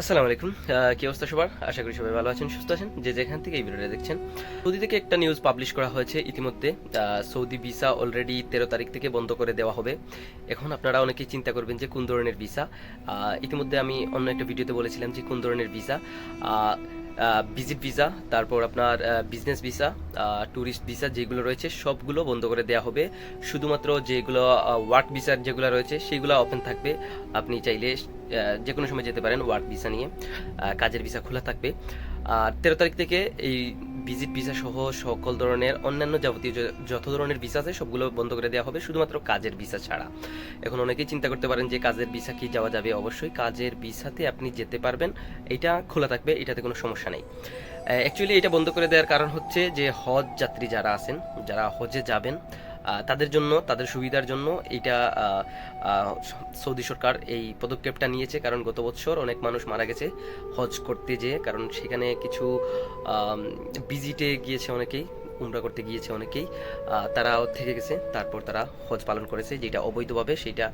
আসসালামু আলাইকুম। কি অবস্থা সবার? আশা করি সবাই ভালো আছেন, সুস্থ আছেন। যে যেখান থেকে এই ভিডিওটা দেখছেন সৌদি থেকে একটা নিউজ পাবলিশ করা হয়েছে ইতিমধ্যে? সৌদি ভিসা অলরেডি তেরো তারিখ থেকে বন্ধ করে দেওয়া হবে। এখন আপনারা অনেকেই চিন্তা করবেন যে কোন ধরনের ভিসা ইতিমধ্যে আমি অন্য একটা ভিডিওতে বলেছিলাম যে কোন ধরনের ভিসা ভিজিট ভিসা তারপর আপনার বিজনেস ভিসা ট্যুরিস্ট ভিসা যেগুলো রয়েছে, সবগুলো বন্ধ করে দেওয়া হবে। শুধুমাত্র যেগুলো ওয়ার্ক ভিসা যেগুলো রয়েছে, সেগুলো ওপেন থাকবে। আপনি চাইলে যে কোনো সময় যেতে পারেন ওয়ার্ক ভিসা নিয়ে। কাজের ভিসা খোলা থাকবে। আর তেরো তারিখ থেকে এই ভিজিট ভিসা সহ সকল ধরনের অন্যান্য যাবতীয় যত ধরনের ভিসা আছে, সবগুলো বন্ধ করে দেওয়া হবে, শুধুমাত্র কাজের ভিসা ছাড়া। এখন অনেকেই চিন্তা করতে পারেন যে কাজের ভিসা কি যাওয়া যাবে? অবশ্যই কাজের ভিসাতে আপনি যেতে পারবেন। এটা খোলা থাকবে, এটাতে কোনো সমস্যা নেই। অ্যাকচুয়ালি এটা বন্ধ করে দেওয়ার কারণ হচ্ছে যে হজ যাত্রী যারা আছেন, যারা হজে যাবেন তাদের জন্য, তাদের সুবিধার জন্য এটা সৌদি সরকার এই পদক্ষেপটা নিয়েছে। কারণ গত বছর অনেক মানুষ মারা গেছে হজ করতে যেয়ে। কারণ সেখানে কিছু ভিজিটে গিয়েছে অনেকেই। উমরা করতে গিয়েছে অনেকেই। তারাও থেকে গেছে, তারপর তারা হজ পালন করেছে, যেটা অবৈধভাবে, সেটা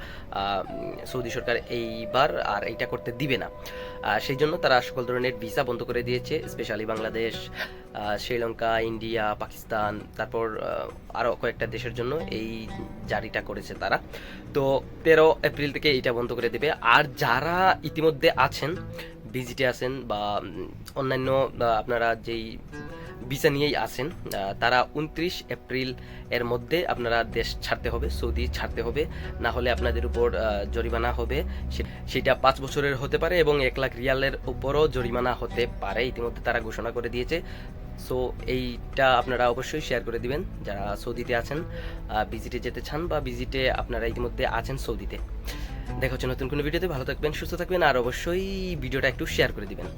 সৌদি সরকার এইবার আর এইটা করতে দিবে না। সেই জন্য তারা সকল ধরনের ভিসা বন্ধ করে দিয়েছে, স্পেশালি বাংলাদেশ শ্রীলঙ্কা, ইন্ডিয়া, পাকিস্তান, তারপর আরও কয়েকটা দেশের জন্য এই জারিটা করেছে তারা। তো তেরো এপ্রিল থেকে এটা বন্ধ করে দেবে। আর যারা ইতিমধ্যে আছেন, ভিজিটে আছেন বা অন্যান্য আপনারা যেই ভিসা নিয়েই আহ, তারা উনত্রিশ এপ্রিল এর মধ্যে আপনারা দেশ ছাড়তে হবে সৌদি ছাড়তে হবে না হলে আপনাদের উপর জরিমানা হবে। সেটা পাঁচ বছরের হতে পারে এবং এক লাখ রিয়ালের উপরও জরিমানা হতে পারে। ইতিমধ্যে তারা ঘোষণা করে দিয়েছে। সো এইটা আপনারা অবশ্যই শেয়ার করে দিবেন যারা সৌদিতে আছেন ভিজিটে যেতে চান বা ভিজিটে আপনারা ইতিমধ্যে আছেন সৌদিতে। দেখা হচ্ছে নতুন কোনো ভিডিওতে ভালো থাকবেন সুস্থ থাকবেন আর অবশ্যই ভিডিওটা একটু শেয়ার করে দিবেন।